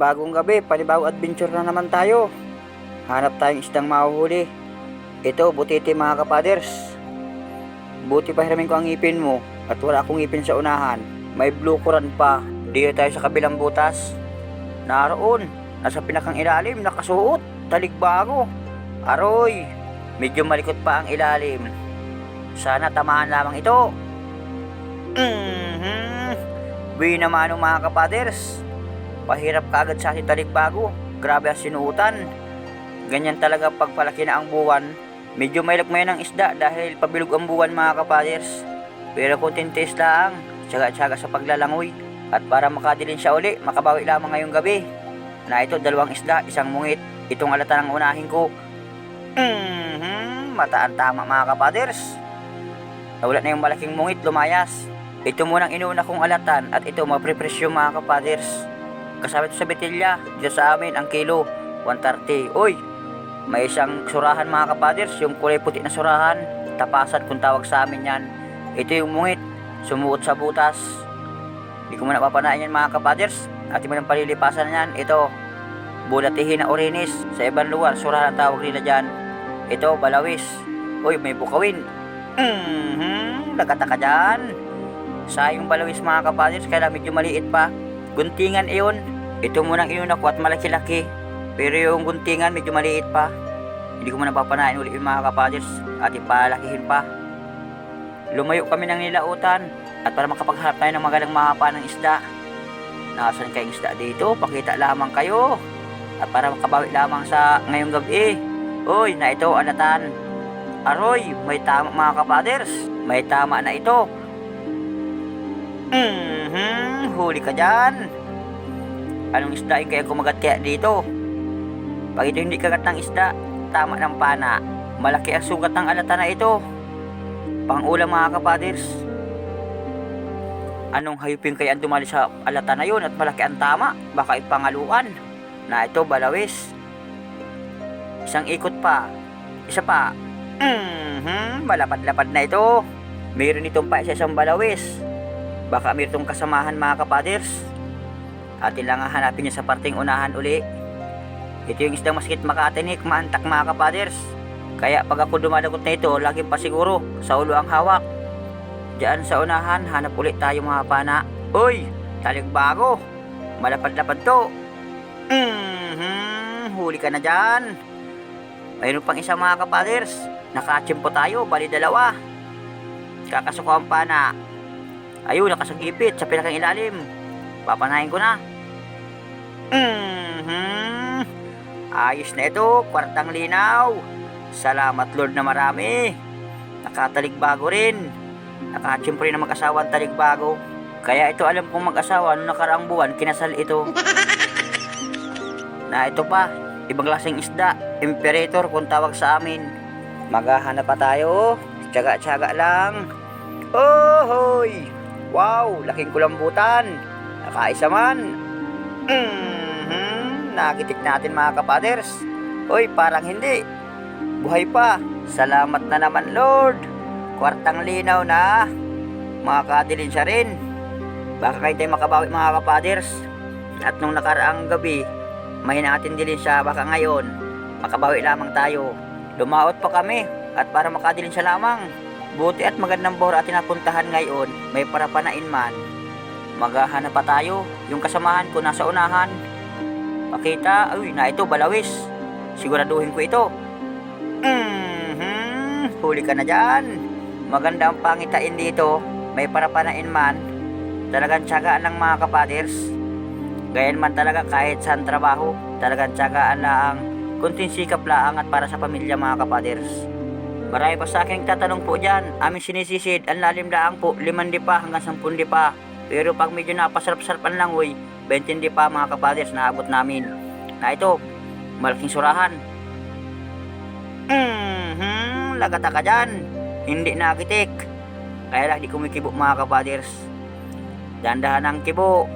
Panibagong gabi, panibagong adventure na naman tayo. Hanap tayong isdang mahuhuli. Ito, butiti mga kapaders. Buti pa hiramin ko ang ngipin mo at wala akong ngipin sa unahan. May blue kuran pa. Dito tayo sa kabilang butas. Naroon, nasa pinakang ilalim, nakasuot, taligbago. Aroy, medyo malikot pa ang ilalim. Sana tamaan lamang ito. Mhm. Buwi naman mga kapaders. Pahirap kaagad sa ating talikbago. Grabe ang sinuutan. Ganyan talaga pagpalaki na ang buwan. Medyo may lagmay ng isda dahil pabilog ang buwan mga kapaders. Pero konting taste lang, tsaga-tsaga sa paglalangoy. At para makadilin siya uli, makabawi lamang ngayong gabi. Na ito, dalawang isda, isang mungit. Itong alata ng unahin ko. Mhm, mataan tama mga kapaders. Nawala na yung malaking mungit, lumayas. Ito munang inuuna kong alatan at ito maprepresyo mga kapaders. Kasama sa betilya, dito sa amin ang kilo, 130. Uy, may isang surahan mga kapaders, yung kulay puti na surahan. Tapasan kung tawag sa amin yan. Ito yung mungit, sumuot sa butas. Hindi ko muna papanain yan mga kapaders. At mo palilipasan yan, ito, bulatihin na orinis. Sa ibang lugar, surahan ang tawag nila dyan. Ito, balawis. Uy, may bukawin. Mhm, nagkataka dyan. Sayang balawis mga kapaders, kaya medyo maliit pa. Guntingan iyon. Ito munang iyon ako at malaki-laki. Pero yung guntingan medyo maliit pa. Hindi ko muna papanain ulit yung mga kapaders at ipalakihin pa. Lumayo kami ng nilautan at para makapaghanap tayo ng magandang mahapa ng isda. Nasaan kayong isda dito? Pakita lamang kayo. At para makabawi lamang sa ngayong gabi. Uy, na ito, alatan. Aroy, may tama mga kapaders. May tama na ito. Mhm, huli ka dyan. Anong isda yung kaya kumagat kaya dito? Pag ito hindi kagat ng isda, tama ng pana. Malaki ang sugat ng alata na ito. Pangulam mga kapaders. Anong hayupin kaya ang dumali sa alata na yun at malaki ang tama? Baka ipangaluan. Na ito, balawis. Isang ikot pa. Isa pa. Mhm, malapad-lapad na ito. Mayroon itong pa sa isang balawis. Baka mayroon itong kasamahan mga kapaders. Atin lang ang hanapin niya sa parting unahan uli. Ito yung isdang maskit makatinik, maantak mga kapaders. Kaya pag ako dumadagot na ito, laging pasiguro sa ulo ang hawak. Diyan sa unahan, hanap ulit tayo mga pana. Uy, taligbago. Malapad-lapad to. Mhm, huli ka na dyan. Mayroon pang isa mga kapaders. Nakachimpo tayo, bali dalawa. Kakasuko ang pana. Ayun, nakasagipit sa pinakang ilalim. Papanahin ko na. Mhm. Ayos na ito, kwartang linaw. Salamat Lord na marami. Nakataligbago rin. Nakachimpo rin ang mag-asawa ang taligbago. Kaya ito alam kong mag-asawa noong nakaraang buwan, kinasal ito. na ito pa, ibang klaseng isda, imperator kung tawag sa amin. Maghahanap pa tayo, tsaga-tsaga lang. Oh, hoy! Wow, laking kulambutan. Nakaisa man. Mhm, nakitik natin mga kapaders. Hoy, parang hindi. Buhay pa. Salamat na naman, Lord. Kwartang linaw na. Makakadilin siya rin. Baka kayo tayo makabawi mga kapaders. At nung nakaraang gabi, may natin dilin siya. Baka ngayon, makabawi lamang tayo. Lumaot pa kami at para makadilin siya lamang. Buti at magandang bora at tinapuntahan ngayon, may parapanain man. Maghahanap pa tayo. Yung kasamahan ko nasa unahan. Pakita, uy, na ito, balawis. Siguraduhin ko ito. Mhm, huli ka na dyan. Maganda ang pangitain dito. May parapanain man. Talagang tsagaan lang mga kapaders. Gayan man talaga kahit saan trabaho. Talagang tsagaan lang. Kunting sikap lang at para sa pamilya mga kapaders. Marami pa sa akin tatanong po dyan. Aming sinisisid, ang lalim laang po, 5 di pa hanggang 10 di pa. Pero pag medyo napasarap-sarapan lang, uy, 20 di pa mga kapaders, naabot namin. Na ito, malaking surahan. Mhm, lagata ka dyan. Hindi nakitik. Kaya lang di kumikibo mga kapaders. Dandahan ang kibo.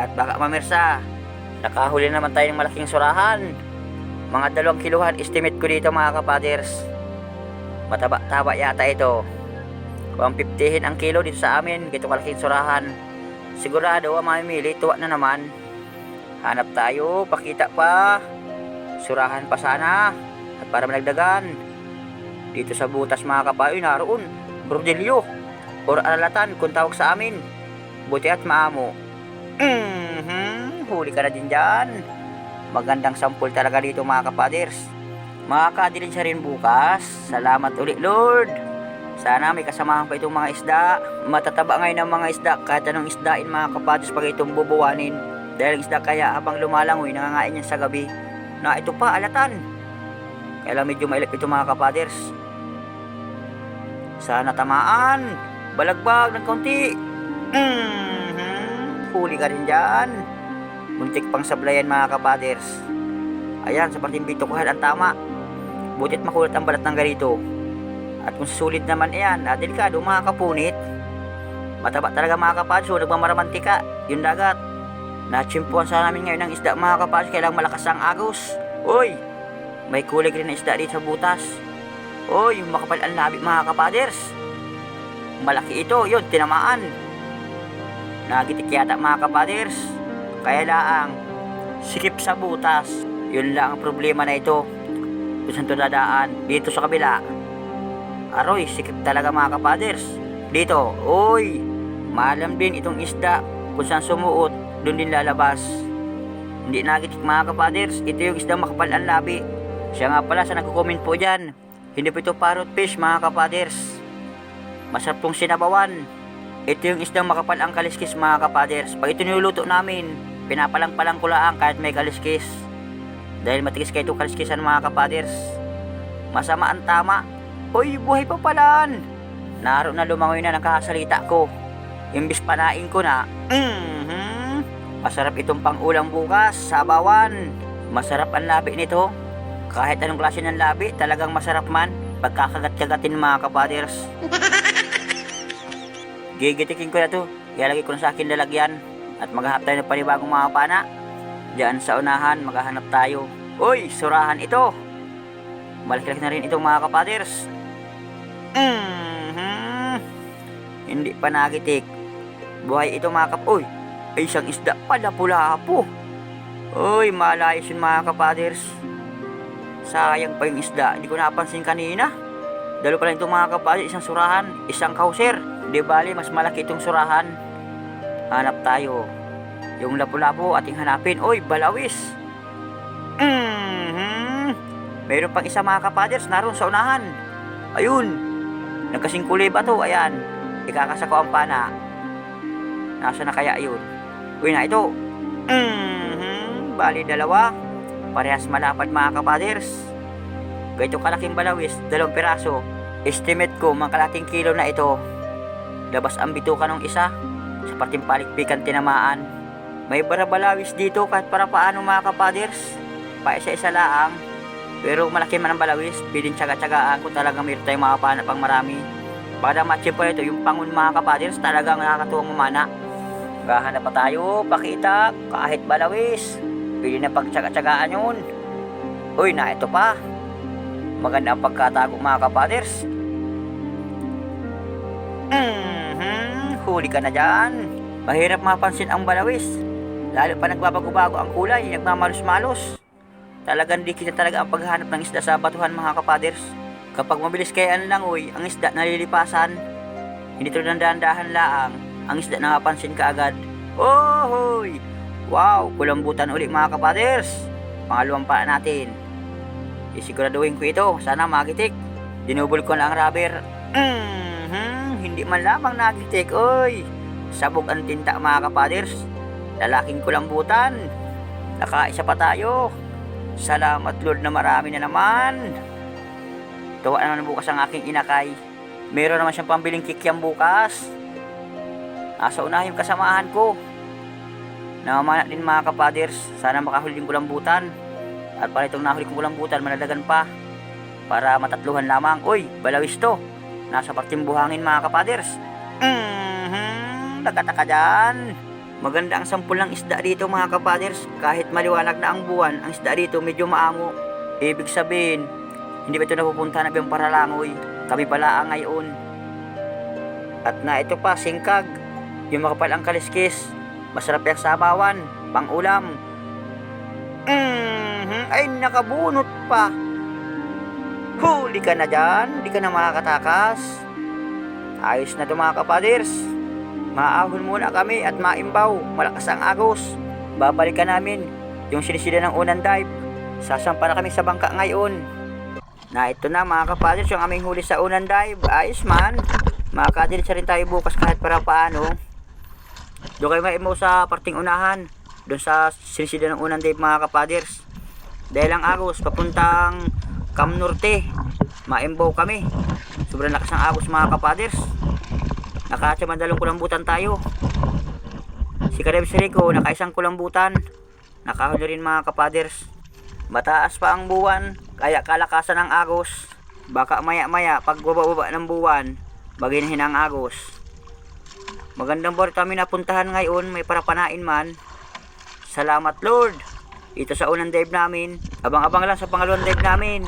At baka mamirsa. Nakahuli naman tayo ng malaking surahan. Mga dalawang kiluhan estimate ko dito mga kapaders. Mataba-taba yata ito. Kung 50 ang kilo dito sa amin, gito kalaking surahan. Sigurado ang mamimili, tuwa na naman. Hanap tayo, pakita pa. Surahan pa sana. At para malagdagan. Dito sa butas mga kapayoy, naroon. Rodelio. Or alalatan kung tawag sa amin. Buti at maamo. Mhm, huli ka na din dyan. Magandang sampol talaga dito mga kapaders. Makakadilin siya rin bukas. Salamat ulit Lord. Sana may kasamahan pa itong mga isda. Matataba ngayon ang mga isda kahit anong isdain mga kapaders pag itong bubuwanin. Dahil isda kaya habang lumalangoy nangangain yan sa gabi. Na ito pa alatan. Kaya lang medyo mailap ito mga kapaders. Sana tamaan. Balagbag ng kaunti. Mhm. Huli ka rin dyan. Muntik pang sablayan mga kapaders. Ayan, sa parting bitukuhan ang tama. Butit makulat ang balat ng ganito. At kung sulit naman yan, ah, delikado mga kapunit. Mataba talaga mga kapaders, so nagmamaramantika. Yung dagat. Natsimpuan sa namin ngayon ng isda mga kapaders, kailang malakas ang agos. Uy, may kulig rin na isda dito sa butas. Uy, makapal ang labi mga kapaders. Malaki ito, yun, tinamaan. Nagitik yata mga kapaders. Kaya laang, sikip sa butas. Yun lang ang problema na ito. Kung saan dadaan, dito sa kabila. Aroy, sikip talaga mga kapaders. Dito, uy, malam din itong isda. Kung saan sumuot, doon din lalabas. Hindi nagitik mga kapaders, ito yung isda makapal ang labi. Siya nga pala sa nagko-comment po dyan. Hindi po ito parrot fish mga kapaders. Masarap pong sinabawan. Ito yung isdang makapal ang kaliskis mga kapaders. Pag ito niluluto namin, pinapalang-palang ko kahit may kaliskis. Dahil matigas kayo itong kaliskisan mga kapaders. Masama ang tama. Uy, buhay pa palan. Naro na lumangoy na nakasalita ko. Imbis panain ko na, mhm, masarap itong pangulang bukas, sabawan. Masarap ang labi nito. Kahit anong klase ng labi, talagang masarap man. Pagkakagat-kagatin mga kapaders. Gigitikin ko na to. Ilalagay ko na sa akin lalagyan. At maghahanap tayo ng panibagong mga pana. Diyan sa unahan, maghahanap tayo. Uy, surahan ito. Malaki-laki na rin itong mga kapaders. Mhm. Hindi pa nagitik. Buhay ito mga kap... Uy, isang isda pala pula-po. Uy, malayos yun mga kapaders. Sayang pa yung isda. Hindi ko napansin kanina. Dalo pala itong mga kapaders, isang surahan, isang kauser. Di bali, mas malaki itong surahan. Hanap tayo. Yung lapu-lapu ating hanapin. Uy, balawis. Mhm. Meron pang isa mga kapaders naroon sa unahan. Ayun. Nagkasing kulay ba to? Ayan. Ikakasa ko ang pana. Nasa na kaya yun? Uy na ito. Mhm. Bali dalawa. Parehas malapad mga kapaders. Ganito kalaking balawis, dalawang piraso. Estimate ko, mga kalating kilo na ito. Labas ang bituka ng isa. Sa parting palikpikan tinamaan. May barabalawis dito kahit para paano mga kapaders. Pa isa-isa laang. Pero malaki man ang balawis, pwedeng tsaga-tsagaan kung talaga mayroon tayong mga pana pang marami. Para matchip pa ito, yung pangun mga kapaders, talagang nakakatuwang mamana. Gahanap pa tayo, pakita, kahit balawis. Pwede na pagtsaga-tsagaan yun. Uy, na ito pa. Maganda ang pagkatago mga kapaders. Mhm, huli ka na dyan. Mahirap mapansin ang balawis. Lalo pa nagbabago-bago ang kulay, nagmamalos-malos. Talagang di kita talaga ang paghahanap ng isda sa batuhan mga kapaders. Kapag mabilis kaya ang langoy, ang isda nalilipasan. Hindi ito ng dahan-dahan laang, ang isda nakapansin ka agad. Oh, hoy! Wow, kulambutan uli mga kapaders. Pangalawang pa natin. Isiguraduhin ko ito, sana magitik. Dinubol ko lang ang rubber. Mhm, hindi man lamang nagitik, oy. Sabog ang tinta mga kapaders. Lalaking kulambutan. Nakaisa pa tayo. Salamat Lord na marami na naman. Tuwa na naman bukas ang aking inakay. Meron naman siyang pambiling kikyam bukas. Nasa unahin yung kasamahan ko. Namamana din mga kapaders. Sana makahuli din kulambutan. At para itong nahuli kong kulambutan, manadagan pa. Para matatluhan lamang. Uy, balawis to. Nasa parting buhangin mga kapaders. Mhm, nagkataka dyan. Maganda ang sampul ng isda dito mga kapaders. Kahit maliwanag na ang buwan, ang isda dito medyo maamo. Ibig sabihin, hindi ba ito napupunta na biyang paralangoy? Kami pala ang ngayon. At na ito pa, singkag. Yung makapal ang kaliskis. Masarap yung sabawan, pang ulam. ay nakabunot pa. Huli ka na dyan, di ka na makakatakas. Ayos na to mga kapaders. Maahon muna kami at maimbaw, malakas ang agos. Babalikan namin yung sinisila ng unang dive. Sasampa na kami sa bangka ngayon. Na ito na mga kapaders, yung aming huli sa unang dive. Ayos man. Makakadilit rin tayo bukas kahit para paano. Doon kayo maimaw sa parting unahan. Doon sa sinisila ng unang dive mga kapaders. Dahil ang agos papuntang Cam Norte. Maimbaw kami. Sobrang lakas ng agos mga kapaders. Nakatsa mandalong kulambutan tayo. Si Kareb Sirico, nakaisang kulambutan. Nakahuli rin mga kapaders. Mataas pa ang buwan, kaya kalakasan ng agos. Baka maya maya, pag bababa ng buwan, baginahin ang agos. Magandang bar kami napuntahan ngayon, may parapanain man. Salamat Lord! Ito sa unang dive namin. Abang-abang lang sa pangalawang dive namin.